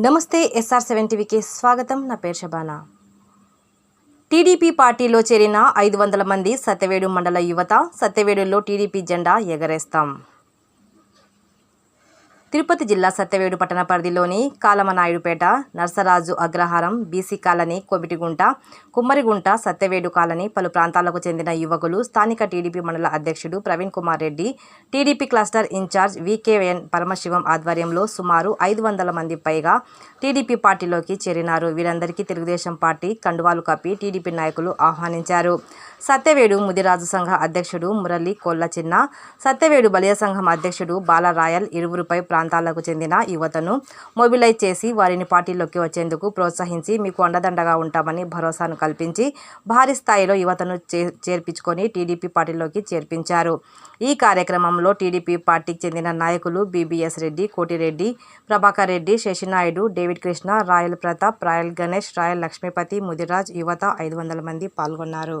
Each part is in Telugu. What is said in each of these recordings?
నమస్తే ఎస్ఆర్ సెవెన్ టీవీకి స్వాగతం. నా పేరు శబానా. టీడీపీ పార్టీలో చేరిన ఐదు వందల మంది సత్యవేడు మండల యువత సత్యవేడులో టీడీపీ జెండా ఎగరేస్తాం. తిరుపతి జిల్లా సత్యవేడు పట్టణ పరిధిలోని Kalamanaidupeta Narasaraju Agraharam BC colony Komitigunta Kummarigunta Satyavedu colony పలు ప్రాంతాలకు చెందిన యువకులు స్థానిక టీడీపీ మండల అధ్యక్షుడు Praveen Kumar Reddy TDP cluster in-charge VKN Paramasivam ఆధ్వర్యంలో సుమారు ఐదు వందల మంది పైగా టీడీపీ పార్టీలోకి చేరినారు. వీరందరికీ తెలుగుదేశం పార్టీ కండువాలు కప్పి టీడీపీ నాయకులు ఆహ్వానించారు. సత్యవేడు ముదిరాజు సంఘ అధ్యక్షుడు మురళి కొల్ల చిన్న సత్యవేడు బలియ సంఘం అధ్యక్షుడు బాలరాయల్ ఇరువురుపై ప్రాంతాలకు చెందిన యువతను మొబిలైజ్ చేసి వారిని పార్టీలోకి వచ్చేందుకు ప్రోత్సహించి మీకు అండదండగా ఉంటామని భరోసాను కల్పించి భారీ స్థాయిలో యువతను చే చేర్పించుకొని టీడీపీ పార్టీలోకి చేర్పించారు. ఈ కార్యక్రమంలో టీడీపీ పార్టీకి చెందిన నాయకులు బీబీఎస్ రెడ్డి కోటిరెడ్డి ప్రభాకర్ రెడ్డి శశినాయుడు డేవిడ్ కృష్ణ రాయల్ ప్రతాప్ రాయల్ గణేష్ రాయల్ లక్ష్మీపతి ముదిరాజ్ యువత ఐదు వందల మంది పాల్గొన్నారు.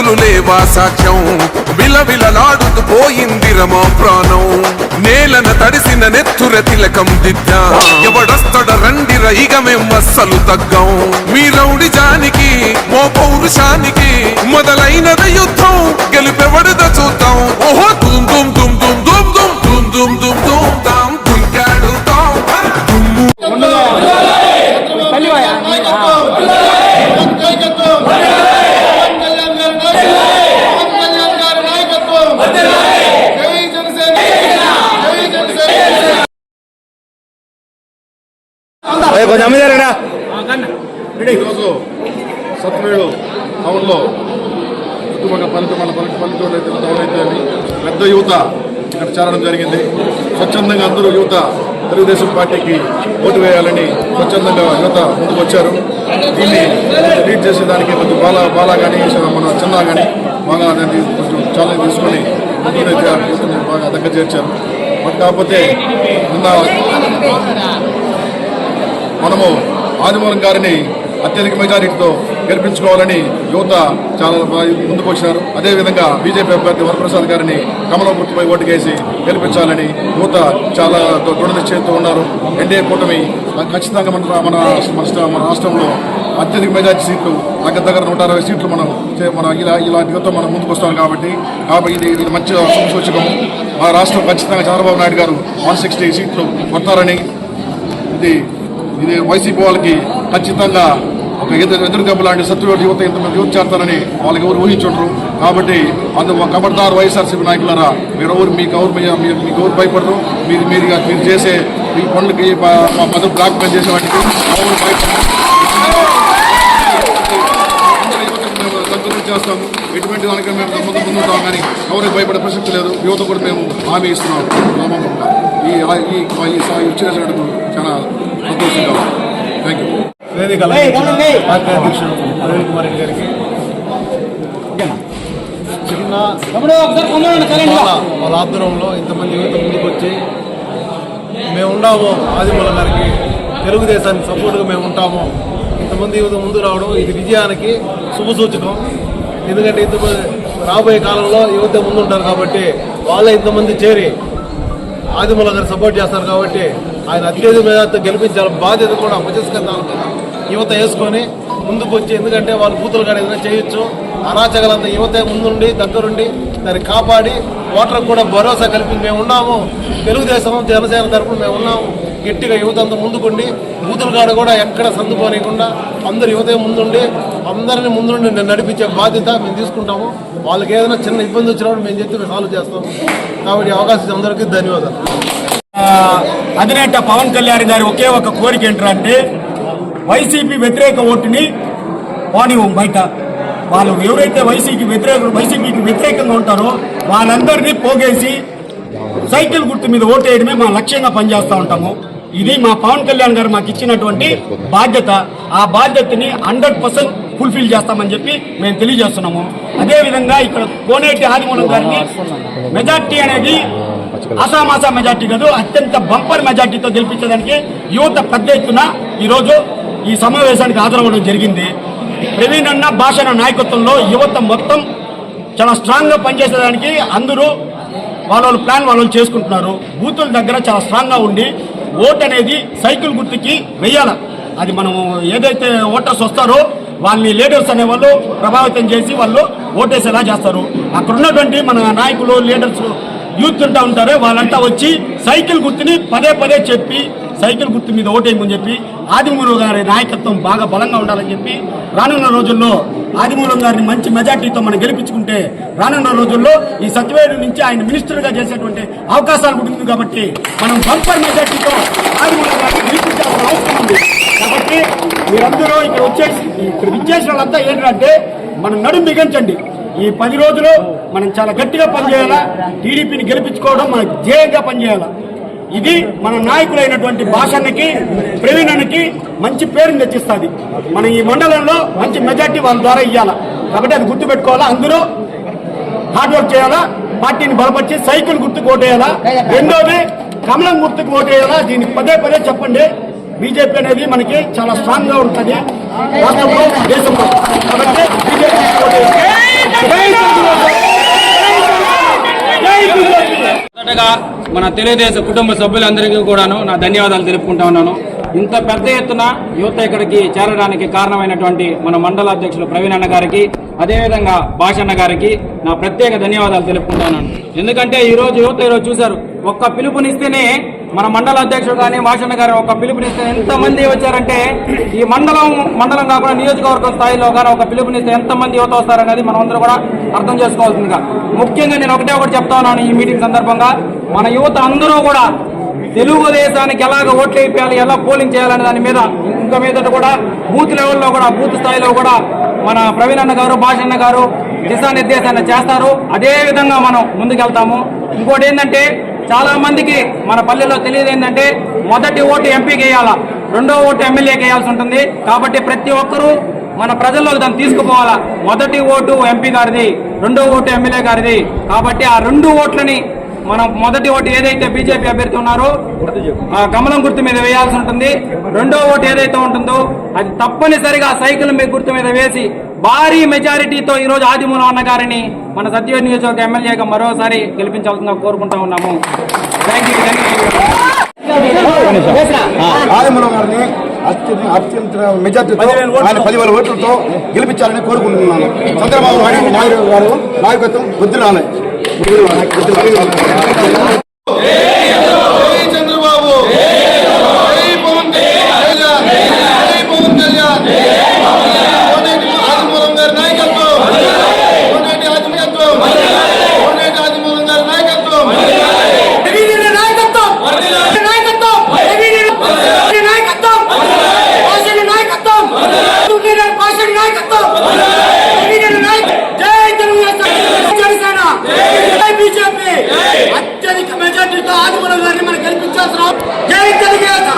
కన్నులు లేవా నాడుతూ పోయింది పోయిందిరమా ప్రాణం. నేలన తడిసిన నెత్తుర తిలకం దిద్దా. ఎవడొస్తడ రండి రైగ మేం అస్సలు తగ్గం. మీ రౌడి జానికి మో పౌరుషానికి మొదలైనది యుద్ధం. గెలిపెవడద చూద్దాం. ఓహో దుమ్ దుమ్ దుమ్ దుమ్ దుమ్ దుమ్. కొంచెం అమ్మేదారా ఈరోజు సత్మేడు టౌన్లో చుట్టుపక్కల పల్లెటూరు పల్లె పల్లెటూరు అయితే టౌన్ అయితే పెద్ద యువత ఇక్కడ చేరడం జరిగింది. స్వచ్ఛందంగా అందరూ యువత తెలుగుదేశం పార్టీకి ఓటు వేయాలని స్వచ్ఛందంగా యువత ముందుకు వచ్చారు. దీన్ని లీడ్ చేసేదానికి కొంచెం బాలా బాలా కానీ మన చిన్న కానీ బాగా దాన్ని కొంచెం ఛాలెంజ్ తీసుకొని ముందునే బాగా దగ్గర చేర్చారు. బట్ కాకపోతే నిన్న మనము ఆదిమూలం గారిని అత్యధిక మెజారిటీతో గెలిపించుకోవాలని యువత చాలా బాగా ముందుకు వచ్చినారు. అదేవిధంగా బీజేపీ అభ్యర్థి వరప్రసాద్ గారిని కమలం గుర్తుపై ఓటుకేసి గెలిపించాలని యువత చాలా దృ- దృఢ నిశ్చయంతో ఉన్నారు. ఎన్డీఏ కూటమి ఖచ్చితంగా మన మన మన రాష్ట్రంలో అత్యధిక మెజార్టీ సీట్లు దగ్గర దగ్గర నూట అరవై సీట్లు మనం చే- మన ఇలా ఇలాంటి యువత మనం ముందుకు వస్తాం కాబట్టి కాబట్టి ఇది ఇది మంచి సూచకం. మా రాష్ట్రం ఖచ్చితంగా చంద్రబాబు నాయుడు గారు వన్ సిక్స్టీ సీట్లు కొడతారని ఇది ఇది వైసీపీ వాళ్ళకి ఖచ్చితంగా ఒక ఎదురు ఎదురు లాంటి సత్యవేడు యువత ఇంతమంది యువత చేస్తారని వాళ్ళకి ఎవరు ఊహించుంటారు కాబట్టి అందు కబడ్దార్ వైఎస్ఆర్సీపీ నాయకులారా మీరు ఎవరు మీకు ఎవరు మీ- మీకు ఎవరు భయపడరు మీరు మీరు మీరు చేసే మీ పనులకి మద్దతు బ్లాక్ మెయిల్ చేసే వాటికి ఎవరు భయపడరు మేము చేస్తాము ఎటువంటి దానికి మేము ముందు పొందుతాం కానీ ఎవరికి భయపడే ప్రసక్తి లేదు యువత కూడా మేము హామీ ఇస్తున్నాం ఈ ఈ ఈ చాలా సంతోషంగా థ్యాంక్ యూ వేదిక పార్టీ అధ్యక్షుడు ప్రవీణ్ కుమార్ రెడ్డి గారికి చిన్న వాళ్ళ ఆధ్వర్యంలో ఇంతమంది యువత ముందుకు వచ్చి మేము ఉన్నాము ఆదిమూల గారికి. తెలుగుదేశానికి సపోర్ట్గా మేము ఉంటాము. ఇంతమంది యువత ముందు రావడం ఇది విజయానికి శుభసూచకం. ఎందుకంటే ఇంతమంది రాబోయే కాలంలో యువత ముందుంటారు కాబట్టి వాళ్ళే ఇంతమంది చేరి ఆదిమూల గారు సపోర్ట్ చేస్తారు కాబట్టి ఆయన అత్యధిక మెజార్టీతో గెలిపించాలి బాధ్యత కూడా ఉపచేసుకుందాం యువత వేసుకొని ముందుకు వచ్చి ఎందుకంటే వాళ్ళు బూతులు కానీ ఏదైనా చేయొచ్చు. అరాచకాలంతా యువత ముందుండి దగ్గరుండి దాన్ని కాపాడి ఓటర్లకు కూడా భరోసా కల్పించి మేము ఉన్నాము. తెలుగుదేశం జనసేన తరపున మేము ఉన్నాము. గట్టిగా యువత అంతా ముందుకుండి బూతులు కాడ కూడా ఎక్కడ సందుకోనియకుండా అందరు యువత ముందుండి అందరిని ముందుండి నడిపించే బాధ్యత మేము తీసుకుంటాము. వాళ్ళకి ఏదైనా చిన్న ఇబ్బంది వచ్చినప్పుడు మేము చెప్తే సాల్వ్ చేస్తాము. కాబట్టి అవకాశం అందరికీ ధన్యవాదాలు. అధినేత పవన్ కళ్యాణ్ గారి ఒకే ఒక కోరిక ఏంటంటే వైసీపీ వ్యతిరేక ఓటుని పోనివ్వం బయట. వాళ్ళు ఎవరైతే వైసీపీ వ్యతిరేక వైసీపీకి వ్యతిరేకంగా ఉంటారో వాళ్ళందరినీ పోగేసి సైకిల్ గుర్తు మీద ఓటేయడమే మా లక్ష్యంగా పనిచేస్తూ ఉంటాము. ఇది మా పవన్ కళ్యాణ్ గారు మాకు ఇచ్చినటువంటి బాధ్యత. ఆ బాధ్యతని హండ్రెడ్ పర్సెంట్ ఫుల్ఫిల్ చేస్తామని చెప్పి మేము తెలియజేస్తున్నాము. అదేవిధంగా ఇక్కడ కోనేటి ఆదిమూలం గారిని మెజార్టీ అనేది అసామాసా మెజార్టీ కాదు అత్యంత బంపర్ మెజార్టీతో గెలిపించడానికి యువత పెద్ద ఎత్తున ఈరోజు ఈ సమావేశానికి హాజరవ్వడం జరిగింది. ప్రవీణ్ అన్న భాషణ నాయకత్వంలో యువత మొత్తం చాలా స్ట్రాంగ్గా పనిచేసేదానికి అందరూ వాళ్ళ ప్లాన్ వాళ్ళు చేసుకుంటున్నారు. బూతుల దగ్గర చాలా స్ట్రాంగ్గా ఉండి ఓట్ అనేది సైకిల్ గుర్తుకి వెయ్యాల. అది మనం ఏదైతే ఓటర్స్ వస్తారో వాళ్ళని లీడర్స్ అనే వాళ్ళు ప్రభావితం చేసి వాళ్ళు ఓటేసేలా చేస్తారు. అక్కడ ఉన్నటువంటి మన నాయకులు లీడర్స్ యూత్ ఉంటా ఉంటారో వాళ్ళంతా వచ్చి సైకిల్ గుర్తుని పదే పదే చెప్పి సైకిల్ గుర్తు మీద ఓటేయమని చెప్పి ఆదిమూలం గారి నాయకత్వం బాగా బలంగా ఉండాలని చెప్పి రానున్న రోజుల్లో ఆదిమూలం గారిని మంచి మెజార్టీతో మనం గెలిపించుకుంటే రానున్న రోజుల్లో ఈ సత్యవేడు నుంచి ఆయన మినిస్టర్గా చేసేటువంటి అవకాశాలు ఉంటుంది కాబట్టి మనం బంపర్ మెజార్టీతో ఆదిమూలం గారిని గెలిపించాల్సిన అవసరం ఉంది. కాబట్టి మీరందరూ ఇక్కడ వచ్చేసి ఇక్కడ విచ్చేసిన వాళ్ళంతా ఏంటంటే మనం నడుము బిగించండి. ఈ పది రోజులు మనం చాలా గట్టిగా పనిచేయాలా? టీడీపీని గెలిపించుకోవడం మనకు ధ్యేయంగా పనిచేయాలా? ఇది మన నాయకులైనటువంటి భాషన్నకి ప్రవీణానికి మంచి పేరుని తెచ్చిస్తుంది. మన ఈ మండలంలో మంచి మెజార్టీ వాళ్ళ ద్వారా ఇవ్వాలా కాబట్టి అది గుర్తుపెట్టుకోవాలా? అందరూ హార్డ్ వర్క్ చేయాలా? పార్టీని బలపరిచి సైకిల్ గుర్తుకు ఓటేయాలా? రెండోది కమలం గుర్తుకు ఓటేయాలా? దీన్ని పదే పదే చెప్పండి. బీజేపీ అనేది మనకి చాలా స్ట్రాంగ్గా ఉంటుంది. రాష్ట్రంలో దేశంలో. కాబట్టి బీజేపీ మొదటగా మన తెలుగుదేశం కుటుంబ సభ్యులందరికీ కూడాను నా ధన్యవాదాలు తెలుపుకుంటా ఉన్నాను. ఇంత పెద్ద ఎత్తున యువత ఇక్కడికి చేరడానికి కారణమైనటువంటి మన మండల అధ్యక్షులు ప్రవీణ్ అన్న గారికి అదేవిధంగా భాషన్న గారికి నా ప్రత్యేక ధన్యవాదాలు తెలుపుకుంటున్నాను ఎందుకంటే ఈ రోజు యువత ఈరోజు చూశారు ఒక్క పిలుపునిస్తేనే మన మండల అధ్యక్షుడు కానీ భాషన్న గారు ఒక పిలుపునిస్తే ఎంతమంది వచ్చారంటే ఈ మండలం మండలం కాకుండా నియోజకవర్గం స్థాయిలో కానీ ఒక పిలుపునిస్తే ఎంత మంది యువత వస్తారనేది మనం అందరూ కూడా అర్థం చేసుకోవాల్సిందిగా. ముఖ్యంగా నేను ఒకటే ఒకటి చెప్తా ఉన్నాను ఈ మీటింగ్ సందర్భంగా. మన యువత అందరూ కూడా తెలుగుదేశానికి ఎలాగ ఓట్లు వేయాలి ఎలా పోలింగ్ చేయాలనే దాని మీద ఇంకా మీద కూడా బూత్ లెవెల్లో కూడా బూత్ స్థాయిలో కూడా మన ప్రవీణ్ అన్న గారు భాషన్న గారు దిశానిర్దేశాన్ని చేస్తారు. అదే విధంగా మనం ముందుకెళ్తాము. ఇంకోటి ఏంటంటే చాలా మందికి మన పల్లెలో తెలియదు ఏంటంటే మొదటి ఓటు ఎంపీకి వేయాలా రెండో ఓటు ఎమ్మెల్యేకి వేయాల్సి ఉంటుంది. కాబట్టి ప్రతి ఒక్కరూ మన ప్రజల్లో దాన్ని తీసుకుపోవాలా. మొదటి ఓటు ఎంపీ గారిది రెండో ఓటు ఎమ్మెల్యే గారిది. కాబట్టి ఆ రెండు ఓట్లని మనం మొదటి ఓటు ఏదైతే బీజేపీ అభ్యర్థి ఉన్నారో ఆ కమలం గుర్తు మీద వేయాల్సి ఉంటుంది. రెండో ఓటు ఏదైతే ఉంటుందో అది తప్పనిసరిగా సైకిల్ మీద గుర్తు మీద వేసి భారీ మెజారిటీతో ఈ రోజు ఆదిమూలం అన్న గారిని మన సత్యవేది నియోజకవర్గ ఎమ్మెల్యేగా మరోసారి గెలిపించాల్సిందిగా కోరుకుంటా ఉన్నాము. థ్యాంక్ యూ అత్యంత అత్యంత మెజార్టీతో ఆయన పదివేల ఓట్లతో గెలిపించాలని కోరుకుంటున్నాను. చంద్రబాబు నాయుడు నాయుడు గారు నాయకత్వం వద్దు రాలే జై తెలుగు